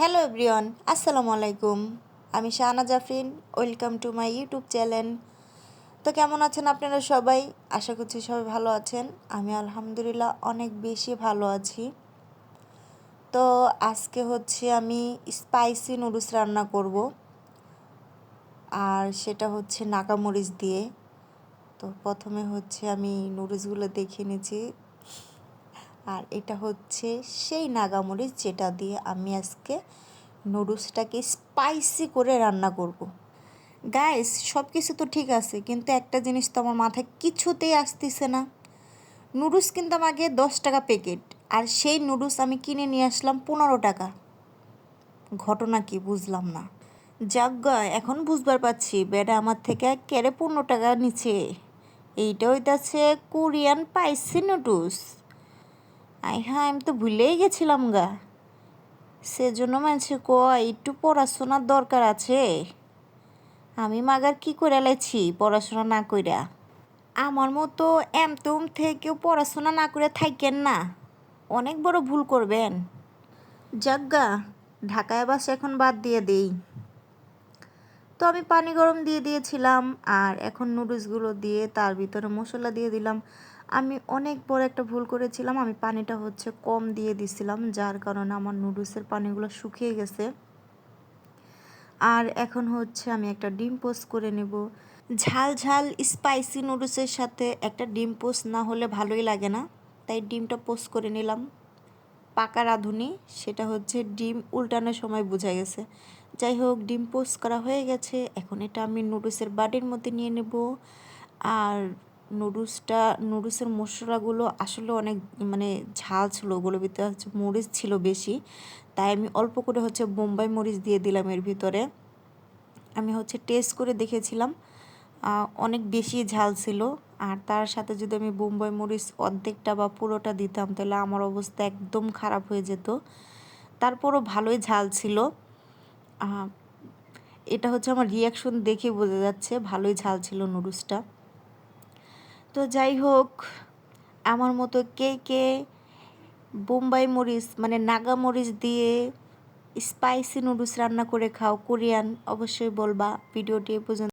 Hello everyone আসসালামু আলাইকুম আমি Shahana Jafrin. Welcome to my YouTube channel তো কেমন আছেন আপনারা সবাই? আশা করছি সবাই ভালো আছেন। আমি আলহামদুলিল্লাহ অনেক বেশি ভালো আছি। তো আজকে হচ্ছে আমি স্পাইসি নুডলস রান্না করব। আর সেটা হচ্ছে নাগামরিচ দিয়ে। তো প্রথমে হচ্ছে আমি নুডলসগুলো দেখে নিয়েছি আর এটা হচ্ছে সেই নাগামরিচ যেটা দিয়ে আমি আজকে নুডলসটাকে স্পাইসি করে রান্না করব। গাইস সব কিছু তো ঠিক আছে, কিন্তু একটা জিনিস তো আমার মাথায় কিছুতেই আসতেছে না। নুডলস কিনতাম আগে দশ টাকা প্যাকেট আর সেই নুডলস আমি কিনে নিয়ে আসলাম পনেরো টাকা। ঘটনা কি বুঝলাম না। যাজ্ঞা এখন বুঝবার পাচ্ছি, বেটা আমার থেকে কেড়ে পনেরো টাকা নিচে এইটা হইতাছে কোরিয়ান পাইসি নুডলস। আই হ্যাঁ আমি তো ভুলেই গেছিলাম গা। সেজন্য মানুষে কয়, একটু পড়াশোনার দরকার আছে। আমি মাগার কি করে লাইছি পড়াশোনা না কইরা? আমার মতো এমতুম থেকেও পড়াশোনা না করে থাকেন না। অনেক বড় ভুল করবেন। যাজ্ঞা ঢাকায় বাস এখন বাদ দিয়ে দেই। তো আমি পানি গরম দিয়ে দিয়েছিলাম আর এখন নুডলসগুলো দিয়ে তার ভিতরে মশলা দিয়ে দিলাম। আমি অনেক বড় একটা ভুল করেছিলাম, আমি পানিটা হচ্ছে কম দিয়ে দিছিলাম, যার কারণে আমার নুডলসের পানিগুলো শুকিয়ে গেছে। আর এখন হচ্ছে আমি একটা ডিম পোস্ট করে নেব। ঝাল ঝাল স্পাইসি নুডলসের সাথে একটা ডিম পোস্ট না হলে ভালোই লাগে না, তাই ডিমটা পোস্ট করে নিলাম। পাকা রাঁধুনি, সেটা হচ্ছে ডিম উল্টানোর সময় বোঝা গেছে। যাই হোক, ডিম পোস্ট করা হয়ে গেছে। এখন এটা আমি নুডলসের বাটির মধ্যে নিয়ে নেব। আর নুডলসটা, নুডলসের মশলাগুলো আসলে অনেক মানে ঝাল ছিল, ওগুলোর ভিতরে হচ্ছে মরিচ ছিল বেশি। তাই আমি অল্প করে হচ্ছে বোম্বাই মরিচ দিয়ে দিলাম এর ভিতরে। আমি হচ্ছে টেস্ট করে দেখেছিলাম। অনেক বেশি ঝাল ছিল। আর তার সাথে যদি আমি বোম্বাই মরিচ অর্ধেকটা বা পুরোটা দিতাম, তাহলে আমার অবস্থা একদম খারাপ হয়ে যেত। তারপরও ভালোই ঝাল ছিল। এটা হচ্ছে আমার রিয়াকশন দেখে বোঝা যাচ্ছে ভালোই ঝাল ছিল নুডলসটা। তো যাই হোক, আমার মতো কে কে বোম্বাই মরিচ মানে নাগা মরিচ দিয়ে স্পাইসি নুডলস রান্না করে খাও, কোরিয়ান, অবশ্যই বলবা। ভিডিওটি এ পর্যন্ত